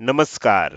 नमस्कार.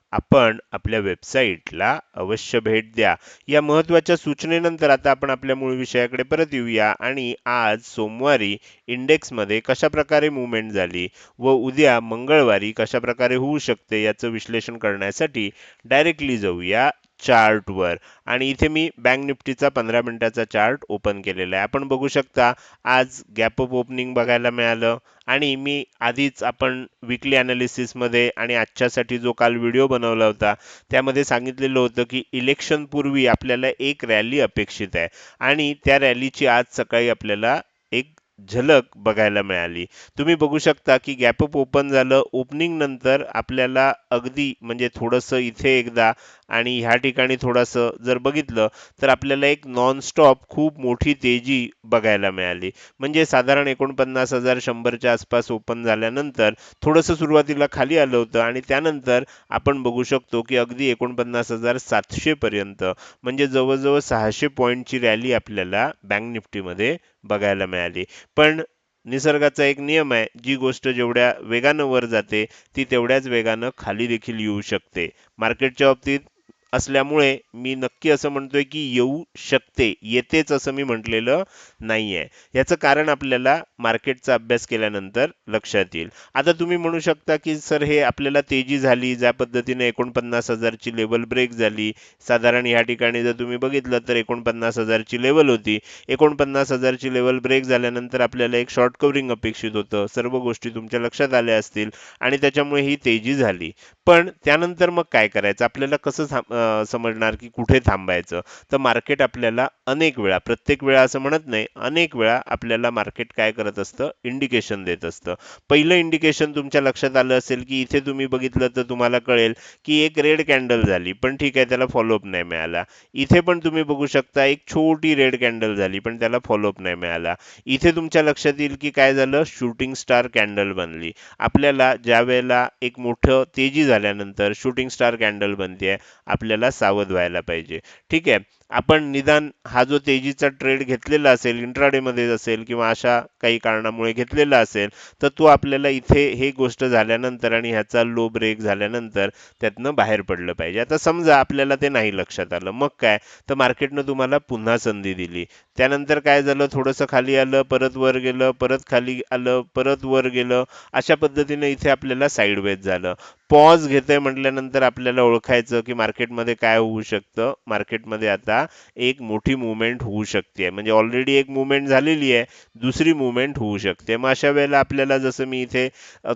आपण आपल्या वेबसाईटला अवश्य भेट द्या. या महत्त्वाच्या सूचनेनंतर आता आपण आपल्या मूळ विषयाकडे परत येऊया आणि आज सोमवारी इंडेक्समध्ये कशा प्रकारे मुवमेंट झाली व उद्या मंगळवारी कशा प्रकारे होऊ शकते याचं विश्लेषण करण्यासाठी डायरेक्टली जाऊया. चार्टवर. आणि इथे मी बँक निफ्टीचा पंधरा मिनिटाचा चार्ट ओपन केलेला आहे. आपण बघू शकता आज गॅप अप ओपनिंग बघायला मिळालं. आणि मी आधीच आपण विकली मध्ये आणि आजच्यासाठी जो काल व्हिडिओ बनवला होता त्यामध्ये सांगितलेलं होतं की इलेक्शन पूर्वी आपल्याला एक रॅली अपेक्षित आहे. आणि त्या रॅलीची आज सकाळी आपल्याला एक झलक बघायला मिळाली. तुम्ही बघू शकता की गॅपअप ओपन झालं. ओपनिंग नंतर आपल्याला अगदी म्हणजे थोडंसं इथे एकदा आणि ह्या ठिकाणी थोडंसं जर बघितलं तर आपल्याला एक नॉनस्टॉप खूप मोठी तेजी बघायला मिळाली. म्हणजे साधारण एकोणपन्नास हजार शंभरच्या आसपास ओपन झाल्यानंतर थोडंसं सुरुवातीला खाली आलं होतं आणि त्यानंतर आपण बघू शकतो की अगदी एकोणपन्नास हजार सातशेपर्यंत म्हणजे जवळजवळ सहाशे पॉईंटची रॅली आपल्याला बँक निफ्टीमध्ये बघायला मिळाली. पण निसर्गाचा एक नियम आहे जी गोष्ट जेवढ्या वेगानं वर जाते ती तेवढ्याच वेगानं खाली देखील येऊ शकते. मार्केटच्या बाबतीत असल्यामुळे मी नक्की असं म्हणतोय की येऊ शकते येतेच असं मी म्हटलेलं नाही आहे याचं कारण आपल्याला मार्केटचा अभ्यास केल्यानंतर लक्षात येईल. आता तुम्ही म्हणू शकता की सर हे आपल्याला तेजी झाली ज्या पद्धतीने एकोणपन्नास हजारची लेवल ब्रेक झाली. साधारण या ठिकाणी जर तुम्ही बघितलं तर एकोणपन्नास हजारची लेवल होती. एकोणपन्नास हजारची लेवल ब्रेक झाल्यानंतर आपल्याला एक शॉर्ट कवरिंग अपेक्षित होतं. सर्व गोष्टी तुमच्या लक्षात आल्या असतील आणि त्याच्यामुळे ही तेजी झाली. पण त्यानंतर मग काय करायचं? आपल्याला कसं समजणार की कुठे थांबायचं. तर मार्केट आपल्याला अनेक वेळा प्रत्येक वेळा असं म्हणत नाही अनेक वेळा आपल्याला मार्केट काय करत असतं? इंडिकेशन देत असतं. पहिलं इंडिकेशन तुमच्या लक्षात आलं असेल की इथे तुम्ही बघितलं तर तुम्हाला कळेल की एक रेड कॅन्डल झाली पण ठीक आहे त्याला फॉलोअप नाही मिळाला. इथे पण तुम्ही बघू शकता एक छोटी रेड कॅन्डल झाली पण त्याला फॉलोअप नाही मिळाला. इथे तुमच्या लक्षात येईल की काय झालं? शूटिंग स्टार कॅन्डल बनली. आपल्याला ज्या वेळेला एक मोठं तेजी झाल्यानंतर शूटिंग स्टार कॅन्डल बनते आपल्या आपल्याला सावध व्हायला पाहिजे. ठीक आहे? आपण निदान हा जो तेजीचा ट्रेड घेतलेला असेल इंट्राडेमध्ये असेल किंवा अशा काही कारणामुळे घेतलेला असेल तर तो आपल्याला इथे हे गोष्ट झाल्यानंतर आणि ह्याचा लो ब्रेक झाल्यानंतर त्यातनं बाहेर पडलं पाहिजे. आता समजा आपल्याला ते नाही लक्षात आलं. मग काय? तर मार्केटनं तुम्हाला पुन्हा संधी दिली. त्यानंतर काय झालं? थोडंसं खाली आलं परत वर गेलं परत खाली आलं परत वर गेलं. अशा पद्धतीने इथे आपल्याला साईडवेज झालं. पॉज घेतंय म्हटल्यानंतर आपल्याला ओळखायचं की मार्केटमध्ये काय होऊ शकतं. मार्केटमध्ये आता एक मोठी मुवमेंट होऊ शकते. म्हणजे ऑलरेडी एक मुवमेंट झालेली आहे दुसरी मुवमेंट होऊ शकते. मग अशा वेळेला आपल्याला जसं मी इथे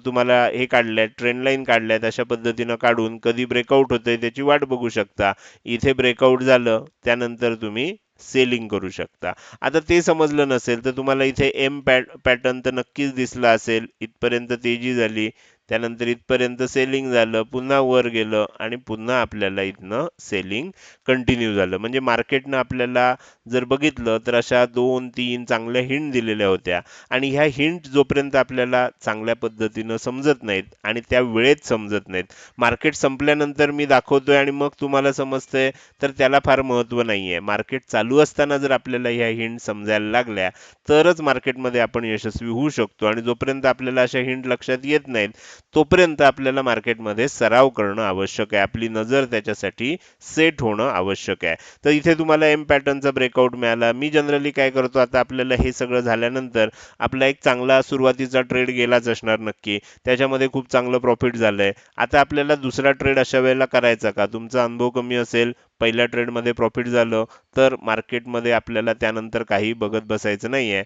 तुम्हाला हे काढलंय ट्रेंड लाईन आहेत अशा पद्धतीनं काढून कधी ब्रेकआउट होतंय त्याची वाट बघू शकता. इथे ब्रेकआउट झालं त्यानंतर तुम्ही सेलिंग करू शकता. आता ते समजलं नसेल तर तुम्हाला इथे एम पॅटर्न तर नक्कीच दिसला असेल. इथपर्यंत तेजी झाली. त्यानंतर इथपर्यंत सेलिंग झालं पुन्हा वर गेलं आणि पुन्हा आपल्याला इथनं सेलिंग कंटिन्यू झालं. म्हणजे मार्केटनं आपल्याला जर बघितलं तर अशा दोन तीन चांगल्या हिंट दिलेल्या होत्या. आणि ह्या हिंट जोपर्यंत आपल्याला चांगल्या पद्धतीनं समजत नाहीत आणि त्या वेळेत समजत नाहीत मार्केट संपल्यानंतर मी दाखवतोय आणि मग तुम्हाला समजतंय तर त्याला फार महत्त्व नाही आहे मार्केट चालू असताना जर आपल्याला ह्या हिंट समजायला लागल्या तरच मार्केटमध्ये आपण यशस्वी होऊ शकतो. आणि जोपर्यंत आपल्याला अशा हिंट लक्षात येत नाहीत तोपर्यंत आपल्याला मार्केटमध्ये सराव करणं आवश्यक आहे. आपली नजर त्याच्यासाठी सेट होणं आवश्यक आहे. तर इथे तुम्हाला एम पॅटर्नचा ब्रेकआउट मिळाला. मी जनरली काय करतो आता आपल्याला हे सगळं झाल्यानंतर आपला एक चांगला सुरुवातीचा ट्रेड गेलाच असणार नक्की. त्याच्यामध्ये खूप चांगलं प्रॉफिट झालंय. आता आपल्याला दुसरा ट्रेड अशा वेळेला करायचा का? तुमचा अनुभव कमी असेल पहिल्या ट्रेडमध्ये प्रॉफिट झालं तर मार्केटमध्ये आपल्याला त्यानंतर काही बघत बसायचं नाहीये.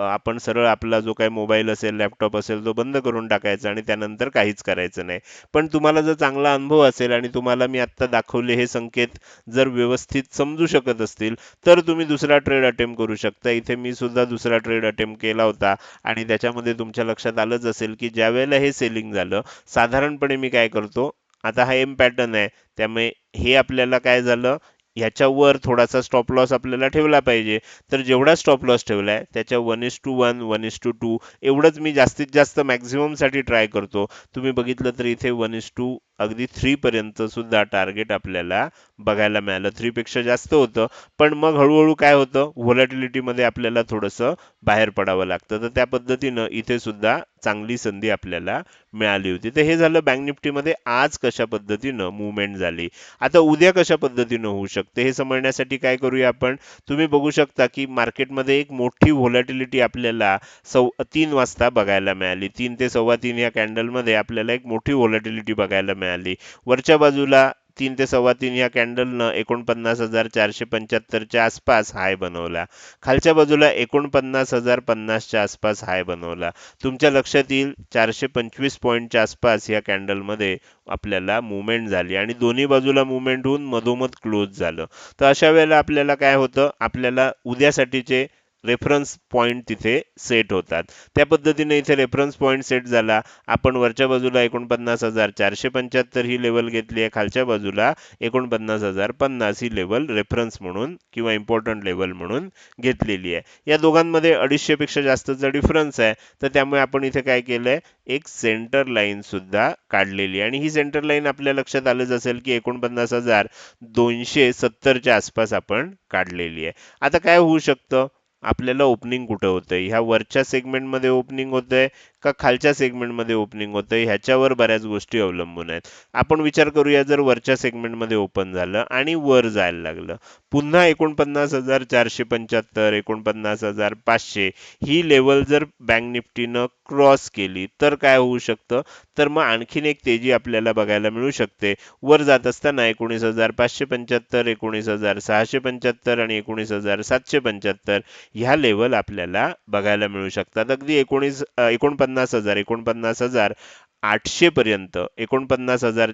आपण सरळ आपला जो काही मोबाईल असेल लॅपटॉप असेल तो बंद करून टाकायचा आणि त्यानंतर काहीच करायचं नाही. पण तुम्हाला जर चांगला अनुभव असेल आणि तुम्हाला मी आत्ता दाखवले हे संकेत जर व्यवस्थित समजू शकत असतील तर तुम्ही दुसरा ट्रेड अटेम्प्ट करू शकता. इथे मी सुद्धा दुसरा ट्रेड अटेम्प्ट केला होता आणि त्याच्यामध्ये तुमच्या लक्षात आलंच असेल की ज्या वेळेला हे सेलिंग झालं साधारणपणे मी काय करतो आता हा एम पॅटर्न आहे त्यामुळे हे आपल्याला काय झालं ह्याच्यावर थोडासा स्टॉप लॉस आपल्याला ठेवला पाहिजे. तर जेवढा स्टॉप लॉस ठेवलाय त्याच्या one is to one one is to two एवढंच मी जास्तीत जास्त मॅक्झिममसाठी ट्राय करतो. तुम्ही बघितलं तर इथे one is to two three पर्यंत सुद्धा टार्गेट आपल्याला बघायला मिळालं. थ्रीपेक्षा जास्त होतं पण मग हळूहळू काय होतं? व्हॉलॅटिलिटीमध्ये आपल्याला थोडंसं बाहेर पडावं लागतं. तर त्या पद्धतीनं इथे सुद्धा चांगली संधी आपल्याला मिळाली होती. तर हे झालं बँक निफ्टीमध्ये आज कशा पद्धतीनं मुवमेंट झाली? आता उद्या कशा पद्धतीनं होऊ शकते? हे समजण्यासाठी काय करूया आपण? तुम्ही बघू शकता की मार्केटमध्ये एक मोठी व्हॉलॅटिलिटी आपल्याला सव तीन वाजता बघायला मिळाली. तीन ते सव्वा तीन या कॅन्डलमध्ये आपल्याला एक मोठी व्हॉलॅटिलिटी बघायला मिळाली. वरच्या बाजूला तीन ते सव्वा तीन या कॅन्डलनं एकोणपन्नास हजार चारशे पंच्याहत्तरच्या आसपास हाय बनवला. खालच्या बाजूला एकोणपन्नास हजार पन्नासच्या आसपास हाय बनवला. तुमच्या लक्षात येईल चारशे पंचवीस पॉईंटच्या आसपास या कॅन्डलमध्ये आपल्याला मुवमेंट झाली आणि दोन्ही बाजूला मुवमेंट होऊन मधोमध क्लोज झालं. तर अशा वेळेला आपल्याला काय होतं? आपल्याला उद्यासाठीचे रेफरन्स पॉईंट तिथे सेट होतात. त्या पद्धतीने इथे रेफरन्स पॉईंट सेट झाला. आपण वरच्या बाजूला एकोणपन्नास हजार चारशे पंच्याहत्तर ही लेवल घेतली आहे. खालच्या बाजूला एकोणपन्नास हजार पन्नास ही लेवल रेफरन्स म्हणून किंवा इम्पॉर्टंट लेवल म्हणून घेतलेली आहे. या दोघांमध्ये अडीचशेपेक्षा जास्तचा डिफरन्स आहे. तर त्यामुळे आपण इथे काय केलंय? एक सेंटर लाईन सुद्धा काढलेली आहे. आणि ही सेंटर लाईन आपल्या लक्षात आलंच असेल की एकोणपन्नास हजार दोनशे सत्तरच्या आसपास आपण काढलेली आहे. आता काय होऊ शकतं? आपल्याला ओपनिंग कुठं होतंय? ह्या वरच्या सेगमेंटमध्ये ओपनिंग होतंय. का खालच्या सेगमेंटमध्ये ओपनिंग होतंय ह्याच्यावर बऱ्याच गोष्टी अवलंबून आहेत. आपण विचार करूया जर वरच्या सेगमेंटमध्ये ओपन झालं आणि वर जायला लागलं. पुन्हा एकोणपन्नास हजार चारशे पंच्याहत्तर एकोणपन्नास हजार पाचशे ही लेवल जर बँक निफ्टीनं क्रॉस केली तर काय होऊ शकतं? तर मग आणखीन एक तेजी आपल्याला बघायला मिळू शकते. वर जात असताना एकोणीस हजार पाचशे पंच्याहत्तर एकोणीस हजार सहाशे पंच्याहत्तर आणि एकोणीस हजार सातशे पंच्याहत्तर ह्या लेवल आपल्याला बघायला मिळू शकतात. अगदी एकोणीस एकोणपन्नास हजार एकोणपन्नास हजार आठशे पर्यंत एकोणपन्नास हजार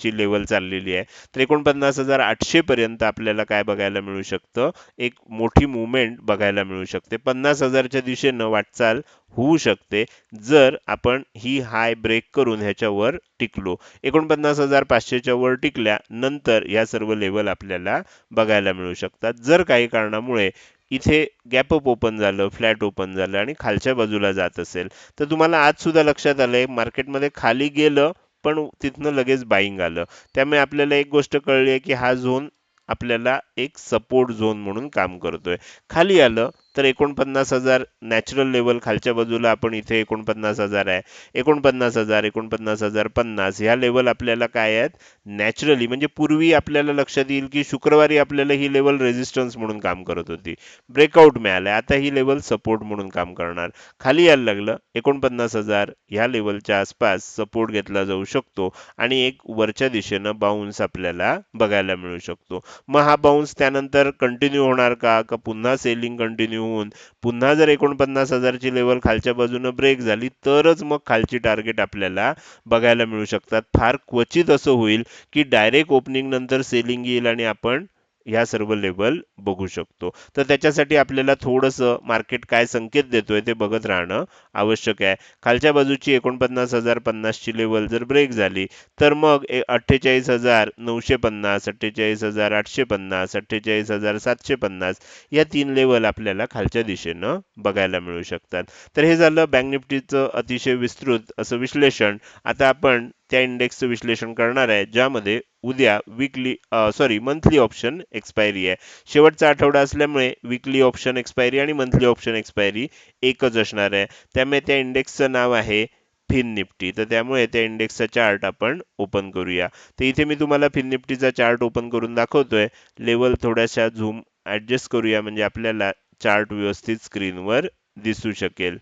ची लेवल चाललेली आहे. तर एकोणपन्नास हजार आठशे पर्यंत आपल्याला काय बघायला मिळू शकतं? एक मोठी मुवमेंट बघायला मिळू शकते. पन्नास हजारच्या दिशेनं वाटचाल होऊ शकते जर आपण ही हाय ब्रेक करून ह्याच्यावर टिकलो. एकोणपन्नास हजार पाचशेच्या वर टिकल्या नंतर या सर्व लेवल आपल्याला बघायला मिळू शकतात. जर काही कारणामुळे इथे गॅपअप ओपन झालं फ्लॅट ओपन झालं आणि खालच्या बाजूला जात असेल. तर तुम्हाला आज सुद्धा लक्षात आलंय मार्केटमध्ये खाली गेलं पण तिथनं लगेच बाईंग आलं. त्यामुळे आपल्याला एक गोष्ट कळली आहे की हा झोन आपल्याला एक सपोर्ट झोन म्हणून काम करतोय. खाली आलं तर एकोणपन्नास हजार नॅचरल लेवल खालच्या बाजूला आपण इथे एकोणपन्नास हजार आहे. एकोणपन्नास हजार एकोणपन्नास हजार पन्नास. ह्या लेवल आपल्याला काय आहेत? नॅचरली म्हणजे पूर्वी आपल्याला लक्षात येईल की शुक्रवारी आपल्याला ही लेवल रेझिस्टन्स म्हणून काम करत होती. ब्रेकआउट मिळालंय. आता ही लेवल सपोर्ट म्हणून काम करणार. खाली यायला लागलं. एकोणपन्नास हजार ह्या लेवलच्या आसपास सपोर्ट घेतला जाऊ शकतो आणि एक वरच्या दिशेनं बाउन्स आपल्याला बघायला मिळू शकतो. मग हा बाउन्स त्यानंतर कंटिन्यू होणार का? का पुन्हा सेलिंग कंटिन्यू होऊन पुन्हा जर एकोणपन्नास हजारची लेवल खालच्या बाजूनं ब्रेक झाली तरच मग खालची टार्गेट आपल्याला बघायला मिळू शकतात. फार क्वचित असं होईल की डायरेक्ट ओपनिंग नंतर सेलिंग येईल आणि आपण ह्या सर्व लेवल बघू शकतो. तर त्याच्यासाठी आपल्याला थोडंसं मार्केट काय संकेत देतोय ते बघत राहणं आवश्यक आहे. खालच्या बाजूची एकोणपन्नास हजार पन्नासची लेवल जर ब्रेक झाली तर मग अठ्ठेचाळीस हजार नऊशे पन्नास अठ्ठेचाळीस हजार आठशे पन्नास अठ्ठेचाळीस हजार सातशे पन्नास या तीन लेवल आपल्याला खालच्या दिशेनं बघायला मिळू शकतात. तर हे झालं बँक निफ्टीचं अतिशय विस्तृत असं विश्लेषण. आता आपण त्या इंडेक्सचं विश्लेषण करणार आहे ज्यामध्ये उद्या weekly sorry monthly option expiry आहे. शेवटचा आठवडा असल्यामुळे विकली ऑप्शन एक्सपायरी आणि मंथली ऑप्शन एक्सपायरी एकच असणार आहे. त्यामुळे त्या इंडेक्सचं नाव आहे फिन निफ्टी तर त्यामुळे त्या इंडेक्सचा चार्ट आपण ओपन करूया. तर इथे मी तुम्हाला फिन निफ्टीचा चार्ट ओपन करून दाखवतोय. लेवल थोड्याशा झूम ॲडजस्ट करूया म्हणजे आपल्याला चार्ट व्यवस्थित स्क्रीनवर दिसू शकेल.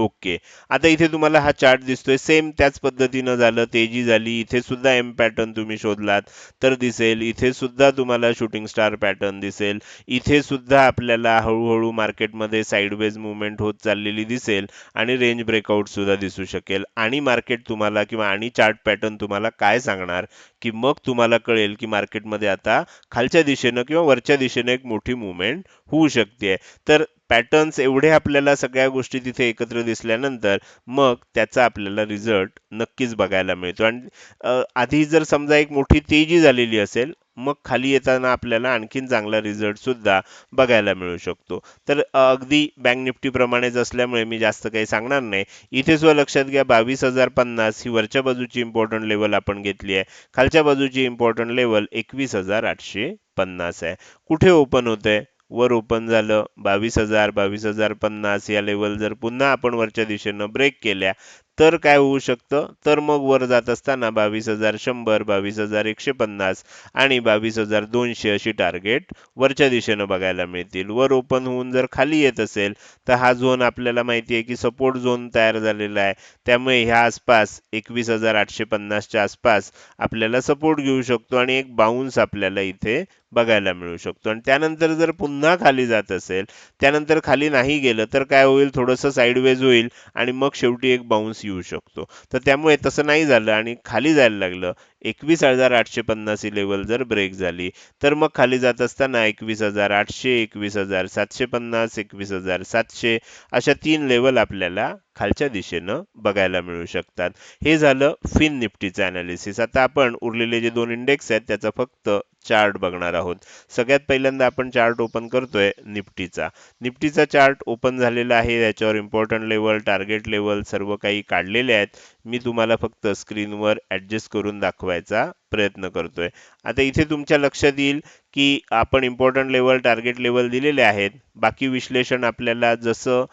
ओके. आता इथे तुम्हाला हा चार्ट दिसतोय. सेम त्याच पद्धतीनं झालं तेजी झाली. इथे सुद्धा एम पॅटर्न तुम्ही शोधलात तर दिसेल. इथे सुद्धा तुम्हाला शूटिंग स्टार पॅटर्न दिसेल. इथे सुद्धा आपल्याला हळूहळू मार्केटमध्ये साईडवेज मुवमेंट होत चाललेली दिसेल आणि रेंज ब्रेकआउट सुद्धा दिसू शकेल. आणि मार्केट तुम्हाला किंवा आणि चार्ट पॅटर्न तुम्हाला काय सांगणार की मग तुम्हाला कळेल की मार्केटमध्ये आता खालच्या दिशेनं किंवा वरच्या दिशेनं एक मोठी मुवमेंट होऊ शकते. तर पॅटर्न्स एवढे आपल्याला सगळ्या गोष्टी तिथे एकत्र दिसल्यानंतर मग त्याचा आपल्याला रिझल्ट नक्कीच बघायला मिळतो. आणि आधी जर समजा एक मोठी तेजी झालेली असेल मग खाली येताना आपल्याला आणखीन चांगला रिझल्टसुद्धा बघायला मिळू शकतो. तर अगदी बँक निफ्टीप्रमाणेच असल्यामुळे मी जास्त काही सांगणार नाही. इथे सुद्धा लक्षात घ्या बावीस हजार पन्नास ही वरच्या बाजूची इम्पॉर्टंट लेवल आपण घेतली आहे. खालच्या बाजूची इम्पॉर्टंट लेवल एकवीस हजार आठशे पन्नास आहे. कुठे ओपन होतंय? वर ओपन झालं. बावीस हजार बावीस हजार पन्नास या लेवल जर पुन्हा आपण वरच्या दिशेनं ब्रेक केल्या तर काय होऊ शकतं? तर मग वर जात असताना बावीस हजार शंभर बावीस हजार एकशे पन्नास आणि बावीस हजार दोनशे अशी टार्गेट वरच्या दिशेनं बघायला मिळतील. वर ओपन होऊन जर खाली येत असेल तर हा झोन आपल्याला माहिती आहे की सपोर्ट झोन तयार झालेला आहे. त्यामुळे ह्या आसपास एकवीस हजार आठशे पन्नासच्या आसपास आपल्याला सपोर्ट घेऊ शकतो आणि एक बाउन्स आपल्याला इथे बघायला मिळू शकतो. आणि त्यानंतर जर पुन्हा खाली जात असेल त्यानंतर खाली नाही गेलं तर काय होईल? थोडंसं साईडवेज होईल आणि मग शेवटी एक बाउन्स येऊ शकतो. तर त्यामुळे तसं नाही झालं आणि खाली जायला लागलं. एकवीस हजार आठशे पन्नास ही लेवल जर ब्रेक झाली तर मग खाली जात असताना एकवीस हजार आठशे एकवीस हजार सातशे पन्नास एकवीस हजार सातशे अशा तीन लेवल आपल्याला खालच्या दिशेनं बघायला मिळू शकतात. हे झालं फिन निफ्टीचं अनालिसिस आता आपण उरलेले जे दोन इंडेक्स आहेत त्याचा फक्त चार्ट बघणार आहोत. सगळ्यात पहिल्यांदा आपण चार्ट ओपन करतोय निफ्टीचा. निफ्टीचा चार्ट ओपन झालेला आहे याच्यावर इम्पॉर्टंट लेवल टार्गेट लेवल सर्व काही काढलेले आहेत. मी तुम्हाला फक्त स्क्रीनवर ॲडजस्ट करून दाखवायचा प्रयत्न करतोय. आता इथे तुमच्या लक्षात येईल की आपण इम्पॉर्टंट लेवल टार्गेट लेवल दिलेले आहेत. बाकी विश्लेषण आपल्याला जसं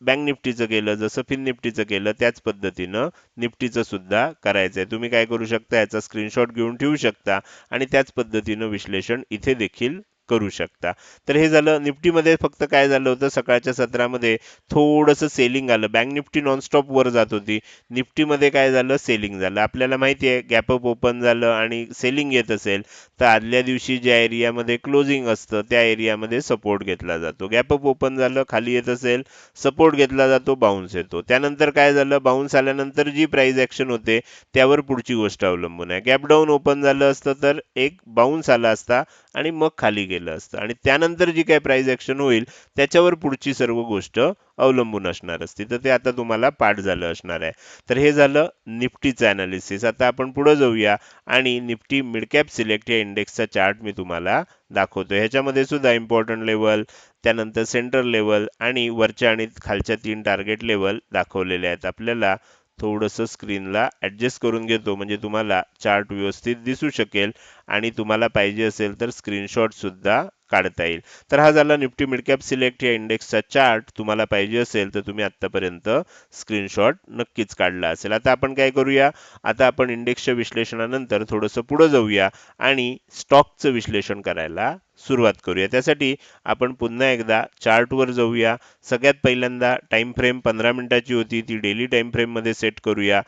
बँक निफ्टीचं केलं जसं फिन निफ्टीचं केलं त्याच पद्धतीनं निफ्टीचं सुद्धा करायचं आहे तुम्ही काय करू शकता? याचा स्क्रीनशॉट घेऊन ठेवू शकता. आणि त्याच पद्धतीनं विश्लेषण इथे देखील करू शकता. तर हे झालं निफ्टीमध्ये फक्त काय झालं होतं सकाळच्या सत्रामध्ये थोडंसं सेलिंग आलं. बँक निफ्टी नॉनस्टॉप वर जात होती. निफ्टीमध्ये काय झालं सेलिंग झालं. आपल्याला माहिती आहे गॅप अप ओपन झालं आणि सेलिंग येत असेल तर आदल्या दिवशी ज्या एरियामध्ये क्लोजिंग असतं त्या एरियामध्ये सपोर्ट घेतला जातो. गॅप अप ओपन झालं खाली येत असेल सपोर्ट घेतला जातो बाउन्स येतो. त्यानंतर काय झालं बाउन्स आल्यानंतर जी प्राइस ॲक्शन होते त्यावर पुढची गोष्ट अवलंबून आहे. गॅप डाऊन ओपन झालं असतं तर एक बाउन्स आला असता आणि मग खाली गेलं असतं. आणि त्यानंतर जी काय प्राईज ॲक्शन होईल त्याच्यावर पुढची सर्व गोष्ट अवलंबून असणार असते. तर ते आता तुम्हाला पाठ झालं असणार आहे. तर हे झालं निफ्टीचं ॲनालिसिस आता आपण पुढं जाऊया आणि निफ्टी मिडकॅप सिलेक्ट या इंडेक्सचा चार्ट मी तुम्हाला दाखवतो ह्याच्यामध्ये सुद्धा इम्पॉर्टंट लेवल त्यानंतर सेंटर लेवल आणि वरच्या आणि खालच्या तीन टार्गेट लेवल दाखवलेले आहेत आपल्याला. थोडंसं स्क्रीनला ॲडजस्ट करून घेतो. म्हणजे तुम्हाला चार्ट व्यवस्थित दिसू शकेल आणि तुम्हाला पाहिजे असेल तर स्क्रीनशॉटसुद्धा काढता येईल. तर हा झाला निफ्टी मिडकॅप सिलेक्ट या इंडेक्सचा चार्ट तुम्हाला पाहिजे असेल तर तुम्ही आत्तापर्यंत स्क्रीनशॉट नक्कीच काढला असेल. आता आपण काय करूया? आता आपण इंडेक्सच्या विश्लेषणानंतर थोडंसं पुढं जाऊया आणि स्टॉकचं विश्लेषण करायला सुरुवात करूया. त्यासाठी आपण पुन्हा एकदा चार्टवर जाऊया. सगळ्यात पहिल्यांदा टाइम फ्रेम पंधरा मिनिटाची होती. ती डेली टाइम फ्रेममध्ये सेट करूया.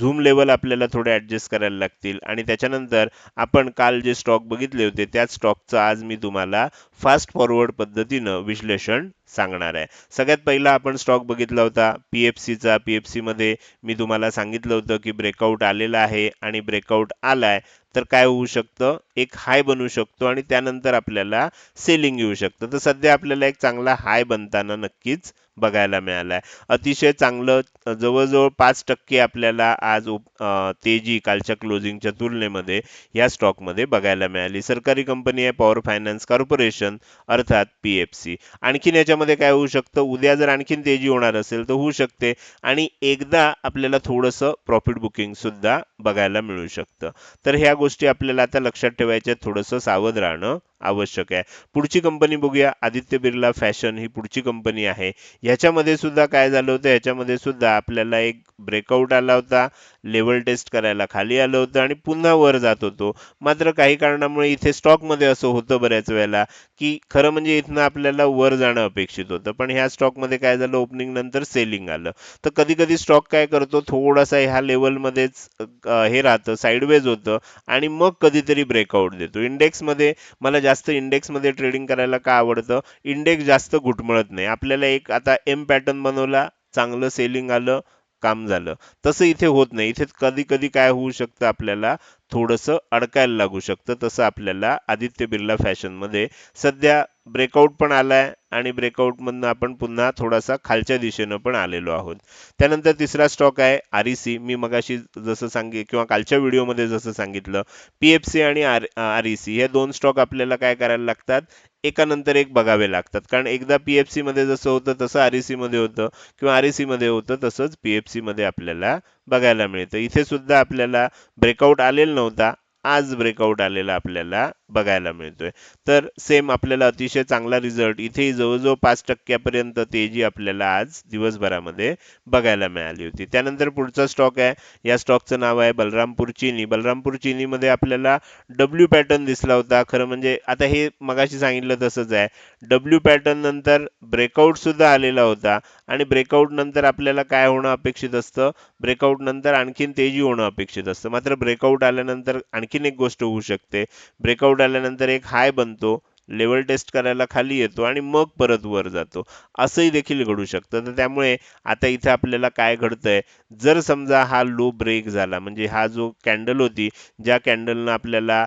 झूम लेवल आपल्याला थोडे ॲडजस्ट करायला लागतील. आणि त्याच्यानंतर आपण काल जे स्टॉक बघितले होते त्याच स्टॉकचं आज मी तुम्हाला फास्ट फॉरवर्ड पद्धतीनं विश्लेषण सांगणार आहे. सगळ्यात पहिला आपण स्टॉक बघितला होता. पी एफ सीचा पी एफ सीमध्ये मी तुम्हाला सांगितलं होतं की ब्रेकआउट आलेला आहे आणि ब्रेकआउट आलाय. तर काय होऊ शकतं? एक हाय बनू शकतो आणि त्यानंतर आपल्याला सेलिंग येऊ शकतं. तर सध्या आपल्याला एक चांगला हाय बनताना नक्कीच बघायला मिळालाय अतिशय चांगलं जवळजवळ पाच टक्के आपल्याला आज उप- तेजी कालच्या क्लोजिंगच्या तुलनेमध्ये या स्टॉकमध्ये बघायला मिळाली. सरकारी कंपनी आहे पॉवर फायनान्स कॉर्पोरेशन अर्थात पी एफ सी. आणखीन याच्यामध्ये काय होऊ शकतं? उद्या जर आणखीन तेजी होणार असेल तर होऊ शकते आणि एकदा आपल्याला थोडंसं प्रॉफिट बुकिंग सुद्धा बघायला मिळू शकतं. तर ह्या गोष्टी आपल्याला आता लक्षात ठेवायच्या थोडंसं सावध राहणं आवश्यक आहे. पुढची कंपनी बघूया. आदित्य बिर्ला फॅशन ही पुढची कंपनी आहे. ह्याच्यामध्ये सुद्धा काय झालं होतं? ह्याच्यामध्ये सुद्धा आपल्याला एक ब्रेकआउट आला होता. लेवल टेस्ट करायला खाली आलं होतं आणि पुन्हा वर जात होतो. मात्र काही कारणामुळे इथे स्टॉकमध्ये असं होतं बऱ्याच वेळेला की खरं म्हणजे इथनं आपल्याला वर जाणं अपेक्षित होतं. पण ह्या स्टॉकमध्ये काय झालं? ओपनिंग नंतर सेलिंग आलं. तर कधी कधी स्टॉक काय करतो? थोडासा ह्या लेवलमध्येच हे राहतं साईडवेज होतं आणि मग कधीतरी ब्रेकआउट देतो. इंडेक्समध्ये मला जास्त इंडेक्समध्ये ट्रेडिंग करायला का आवडतं? इंडेक्स जास्त घुटमळत नाही. आपल्याला एक आता एम पॅटर्न बनवला चांगलं सेलिंग आलं काम झालं. तसं इथे होत नाही. इथे कधी कधी काय होऊ शकतं आपल्याला? थोडंसं अडकायला लागू शकतं. तसं आपल्याला आदित्य बिर्ला फॅशनमध्ये सध्या ब्रेकआउट पण आलाय आणि ब्रेकआउटमधनं आपण पुन्हा थोडासा खालच्या दिशेनं पण आलेलो आहोत. त्यानंतर तिसरा स्टॉक आहे आर मी मगाशी जसं सांगे किंवा कालच्या व्हिडिओमध्ये जसं सांगितलं पीएफसी आणि आर आर हे दोन स्टॉक आपल्याला काय करायला लागतात? एकानंतर एक बघावे लागतात. कारण एकदा पी एफ सीमध्ये जसं होतं तसं आरमध्ये होतं किंवा आरमध्ये होतं तसंच पी एफ सीमध्ये आपल्याला बघायला मिळतं. इथे सुद्धा आपल्याला ब्रेकआउट आलेला नव्हता. आज ब्रेकआउट आलेला आपल्याला बघायला मिळतोय. तर सेम आपल्याला अतिशय चांगला रिझल्ट इथेही जवळजवळ पाच टक्क्यापर्यंत तेजी आपल्याला आज दिवसभरामध्ये बघायला मिळाली होती. त्यानंतर पुढचा स्टॉक आहे. या स्टॉकचं नाव आहे बलरामपूर चिनी. बलरामपूर चिनीमध्ये आपल्याला डब्ल्यू पॅटर्न दिसला होता. खरं म्हणजे आता हे मगाशी सांगितलं तसंच आहे. डब्ल्यू पॅटर्न नंतर ब्रेकआउट सुद्धा आलेला होता आणि ब्रेकआउट नंतर आपल्याला काय होणं अपेक्षित असतं? ब्रेकआउट नंतर आणखीन तेजी होणं अपेक्षित असतं. मात्र ब्रेकआउट आल्यानंतर आणखीन एक गोष्ट होऊ शकते. ब्रेकआउट आल्यानंतर एक हाय बनतो लेवल टेस्ट करायला खाली येतो आणि मग परत वर जातो. असंही देखील घडू शकतं. तर त्यामुळे आता इथे आपल्याला काय घडतंय? जर समजा हा लो ब्रेक झाला म्हणजे हा जो कॅन्डल होती ज्या कॅन्डलनं आपल्याला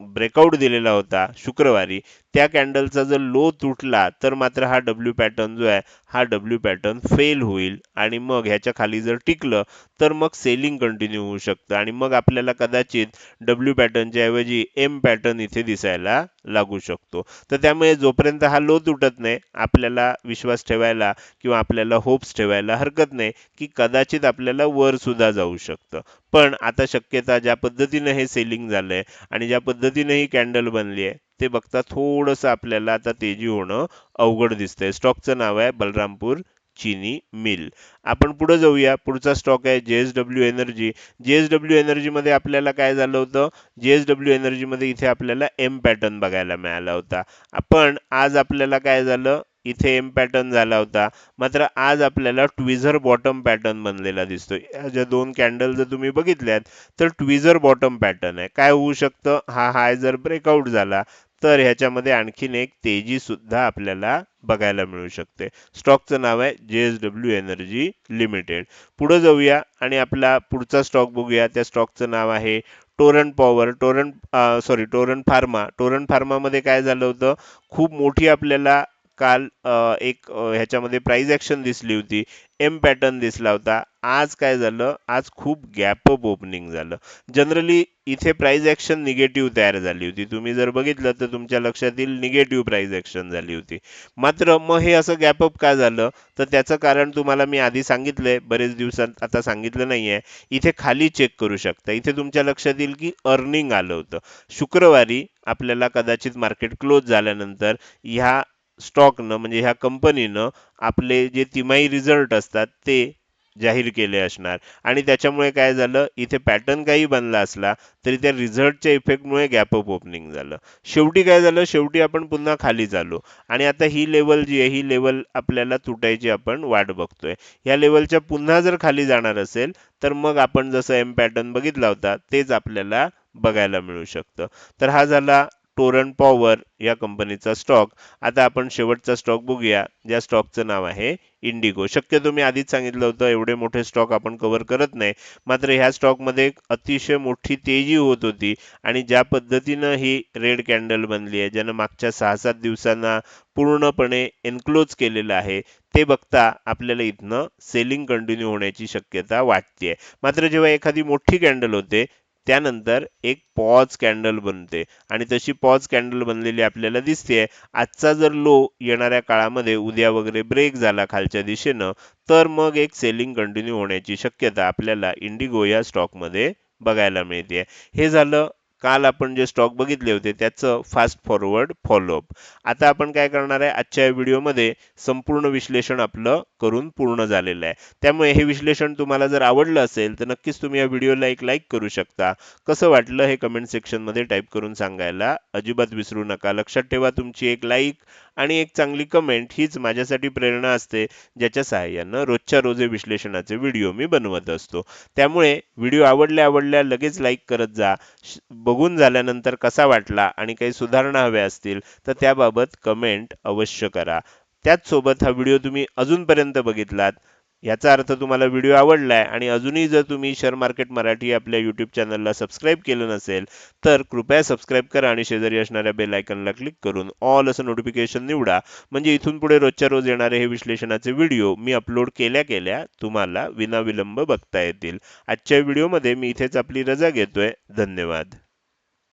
ब्रेकआउट दिलेला होता शुक्रवारी त्या कॅन्डलचा जर लो तुटला तर मात्र हा डब्ल्यू पॅटर्न जो आहे हा डब्ल्यू पॅटर्न फेल होईल. आणि मग ह्याच्या खाली जर टिकलं तर मग सेलिंग कंटिन्यू होऊ शकतं. आणि मग आपल्याला कदाचित डब्ल्यू पॅटर्नच्या ऐवजी एम पॅटर्न इथे दिसायला लागू शकतो. तर त्यामुळे जोपर्यंत हा लो तुटत नाही आपल्याला विश्वास ठेवायला किंवा आपल्याला होप्स ठेवायला हरकत नाही की कदाचित आपल्याला वर सुद्धा जाऊ शकतं. पण आता शक्यता ज्या पद्धतीनं हे सेलिंग झालंय आणि ज्या पद्धतीनं ही कॅन्डल बनली आहे ते बघता थोडंसं आपल्याला आता तेजी होणं अवघड दिसतंय. स्टॉकचं नाव आहे बलरामपूर चिनी मिल. आपण पुढे जाऊया. पुढचा स्टॉक आहे जे एस डब्ल्यू एनर्जी. जे एस एनर्जी मध्ये आपल्याला काय झालं होतं? जेएसडब्ल्यू एनर्जी मध्ये इथे आपल्याला एम पॅटर्न बघायला मिळाला होता. पण आज आपल्याला काय झालं? इथे एम पॅटर्न झाला होता. मात्र आज आपल्याला ट्विझर बॉटम पॅटर्न बनलेला दिसतोय. ज्या दोन कॅन्डल जर तुम्ही बघितल्यात तर ट्विझर बॉटम पॅटर्न आहे. काय होऊ शकतं? हा हाय जर ब्रेकआउट झाला तर ह्याच्यामध्ये आणखीन एक तेजीसुद्धा आपल्याला बघायला मिळू शकते. स्टॉकचं नाव आहे जे एस डब्ल्यू एनर्जी लिमिटेड. पुढं जाऊया आणि आपला पुढचा स्टॉक बघूया. त्या स्टॉकचं नाव आहे Torrent Power Torrent sorry Torrent Pharma. Torrent फार्मामध्ये काय झालं होतं? खूप मोठी आपल्याला काल एक ह्याच्यामध्ये प्राईज ॲक्शन दिसली होती. एम पॅटर्न दिसला होता. आज काय झालं? आज खूप गॅप अप ओपनिंग झालं. जनरली इथे प्राईज ॲक्शन निगेटिव्ह तयार झाली होती. तुम्ही जर बघितलं तर तुमच्या लक्षात येईल निगेटिव्ह प्राईज ॲक्शन झाली होती. मात्र मग हे असं गॅप अप का झालं? तर त्याचं कारण तुम्हाला मी आधी सांगितलंय. बरेच दिवसात आता सांगितलं नाही आहे इथे खाली चेक करू शकता. इथे तुमच्या लक्षात येईल की अर्निंग आलं होतं. शुक्रवारी आपल्याला कदाचित मार्केट क्लोज झाल्यानंतर ह्या स्टॉकनं म्हणजे ह्या कंपनीनं आपले जे तिमाही रिझल्ट असतात ते जाहीर केले असणार. आणि त्याच्यामुळे काय झालं इथे पॅटर्न काही बनला असला तरी त्या रिझल्टच्या इफेक्टमुळे गॅप अप ओपनिंग झालं. शेवटी काय झालं शेवटी आपण पुन्हा खाली झालो आणि आता ही लेवल जी आहे ही लेवल आपल्याला तुटायची आपण वाट बघतोय. या लेवलच्या पुन्हा जर खाली जाणार असेल तर मग आपण जसं एम पॅटर्न बघितला होता तेच आपल्याला बघायला मिळू शकतं. तर हा झाला टोरन पॉवर या कंपनीचा स्टॉक. आता आपण शेवटचा स्टॉक बघूया. ज्या स्टॉकचं नाव आहे इंडिगो. शक्यतो मी आधीच सांगितलं होतं एवढे मोठे स्टॉक आपण कव्हर करत नाही. मात्र ह्या स्टॉकमध्ये अतिशय मोठी तेजी होत होती आणि ज्या पद्धतीनं ही रेड कॅन्डल बनली आहे ज्यानं मागच्या सहा सात दिवसांना पूर्णपणे एनक्लोज केलेलं आहे ते बघता आपल्याला इथनं सेलिंग कंटिन्यू होण्याची शक्यता वाटते मात्र जेव्हा एखादी मोठी कॅन्डल होते त्यानंतर एक पॉज कॅन्डल बनते. आणि तशी पॉज कॅन्डल बनलेली आपल्याला दिसते. आजचा जर लो येणाऱ्या काळामध्ये उद्या वगैरे ब्रेक झाला खालच्या दिशेनं तर मग एक सेलिंग कंटिन्यू होण्याची शक्यता आपल्याला इंडिगो या स्टॉकमध्ये बघायला मिळते. हे झालं काल आपण जे स्टॉक बघितले होते त्याचं फास्ट फॉरवर्ड फॉलोअप आता आपण काय करणार आहे आजच्या व्हिडिओमध्ये संपूर्ण विश्लेषण आपलं करून पूर्ण झालेलं आहे. त्यामुळे हे विश्लेषण तुम्हाला जर आवडलं असेल तर नक्कीच तुम्ही या व्हिडिओला एक लाईक करू शकता. कसं वाटलं हे कमेंट सेक्शनमध्ये टाईप करून सांगायला अजिबात विसरू नका. लक्षात ठेवा तुमची एक लाईक आणि एक चांगली कमेंट हीच माझ्यासाठी प्रेरणा असते ज्याच्या सहाय्यानं रोजच्या रोजे विश्लेषणाचे व्हिडिओ मी बनवत असतो. त्यामुळे व्हिडिओ आवडल्या आवडल्या लगेच लाईक करत जा. बघून झाल्यानंतर कसा वाटला आणि काही सुधारणा हव्या असतील तर त्याबाबत कमेंट अवश्य करा. त्याचसोबत हा व्हिडिओ तुम्ही अजूनपर्यंत बघितलात याचा अर्थ तुम्हाला व्हिडिओ आवडला आहे आणि अजूनही जर तुम्ही शेअर मार्केट मराठी आपल्या यूट्यूब चॅनलला सबस्क्राईब केलं नसेल तर कृपया सबस्क्राईब करा आणि शेजारी असणाऱ्या बेल आयकनला क्लिक करून ऑल असं नोटिफिकेशन निवडा. म्हणजे इथून पुढे रोजच्या रोज येणारे हे विश्लेषणाचे व्हिडिओ मी अपलोड केल्या केल्या तुम्हाला विनाविलंब बघता येतील. आजच्या व्हिडिओमध्ये मी इथेच आपली रजा घेतोय. धन्यवाद.